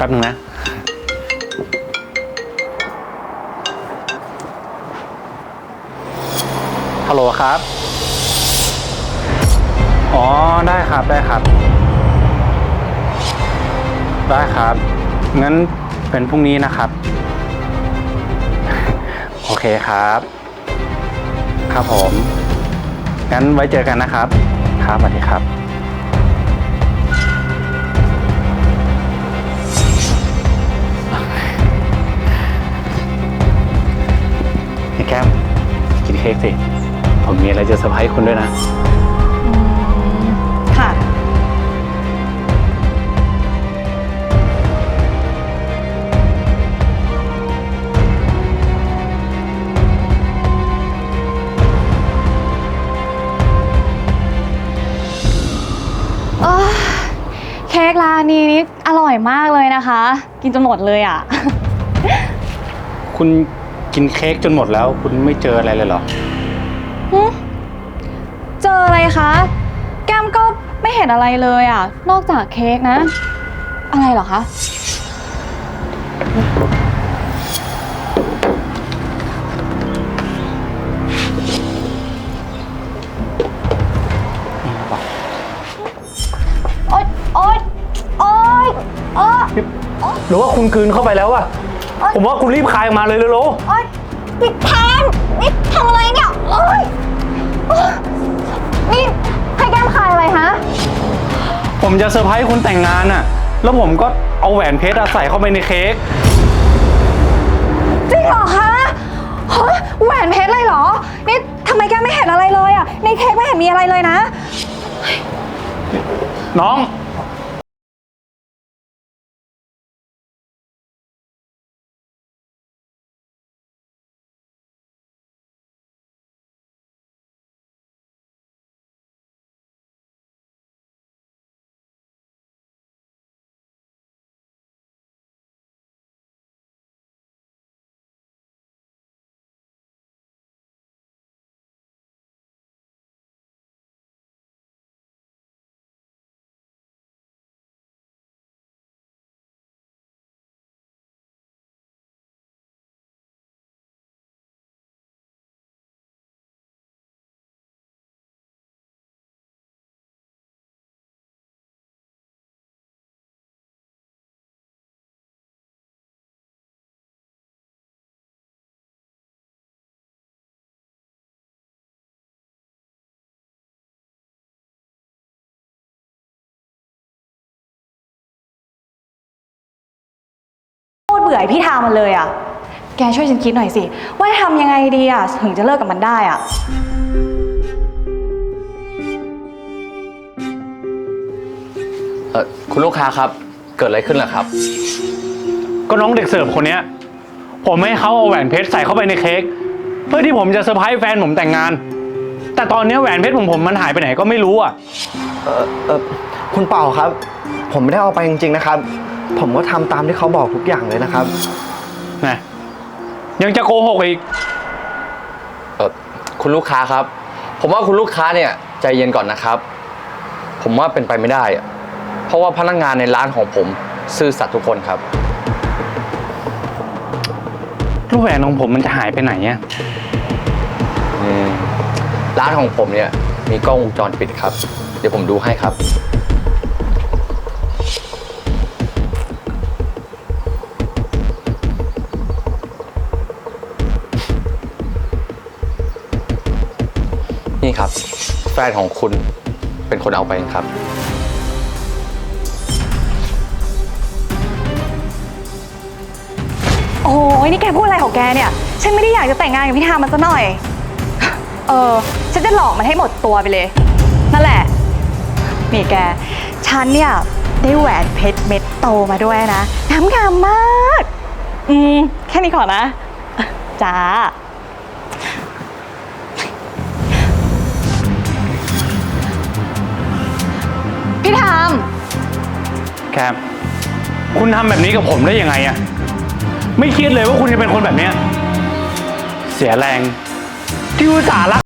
ป๊บนึงนะ ฮัลโหลครับ อ๋อ ได้ครับ ได้ครับ ได้ครับ งั้นเป็นพรุ่งนี้นะครับ โอเคครับ ครับผม งั้นไว้เจอกันนะครับ ครับสวัสดีครับ ค้กสิ ผมมีอะไรจะเซอร์ไพรส์คุณด้วยนะ ค่ะ เอ้อเค้กร้านนี้นี่อร่อยมากเลยนะคะ กินจนหมดเลยอะ คุณ กินเค้กจนหมดแล้ว คุณไม่เจออะไรเลยเหรอ หึเจออะไรคะ แก้มก็ไม่เห็นอะไรเลยอะ นอกจากเค้กนะ อะไรเหรอคะ โอ๊ยโอ๊ยโอ๊ยโอ๊ยหรือว่าคุณกลืนเข้าไปแล้วอะ ผมว่าคุณรีบคายออกมาเลยเร็วโอ๊ยปิดแทนนี่ทำอะไรเนี่ย โอ๊ยโอ๊ยนี่ให้แก้มคายอะไรฮะๆผมจะเซอร์ไพรส์คุณแต่งงานอะแล้วผมก็เอาแหวนเพชรอะใส่เข้าไปในเค้ก จริงเหรอคะเฮ้ยแหวนเพชรเลยเหรอ นี่ทำไมแกไม่เห็นอะไรเลยอะ ในเค้กไม่เห็นมีอะไรเลยนะ น้อง บื่อไอ้พี่ทามันเลยอะแกช่วยฉันคิดหน่อยสิ ว่าจะทำยังไงดีอะถึงจะเลิกกับมันได้อะเออคุณลูกค้าครับ เกิดอะไรขึ้นล่ะครับ ก็น้องเด็กเสิร์ฟคนเนี้ย ผมให้เขาเอาแหวนเพชรใส่เข้าไปในเค้กเพื่อที่ผมจะเซอร์ไพรส์แฟนผมแต่งงาน แต่ตอนเนี้ยแหวนเพชรของผมมันหายไปไหนก็ไม่รู้อะเออเออคุณเป่าครับ ผมไม่ได้เอาไปจริงๆนะครับ ผมก็ทำตามที่เขาบอกทุกอย่างเลยนะครับ นะยังจะโกหกอีก เออคุณลูกค้าครับ ผมว่าคุณลูกค้าเนี่ยใจเย็นก่อนนะครับ ผมว่าเป็นไปไม่ได้อะเพราะว่าพนักงานในร้านของผมซื่อสัตย์ทุกคนครับ ลูกแหวนของผมมันจะหายไปไหนอะอืมร้านของผมเนี่ยมีกล้องวงจรปิดครับ เดี๋ยวผมดูให้ครับ นี่ครับ แฟนของคุณเป็นคนเอาไปครับ โอ้ยนี่แกพูดอะไรของแกเนี่ย ฉันไม่ได้อยากจะแต่งงานกับพี่ทามันซะหน่อย เออ ฉันจะหลอกมันให้หมดตัวไปเลย นั่นแหละ นี่แก ฉันเนี่ยได้แหวนเพชรเม็ดโตมาด้วยนะงามงามมาก อืม แค่นี้ก่อนนะ จ้า แคมคุณทำแบบนี้กับผมได้ยังไงอะไม่คิดเลยว่าคุณจะเป็นคนแบบเนี้ยเสียแรงที่อุตส่าห์รัก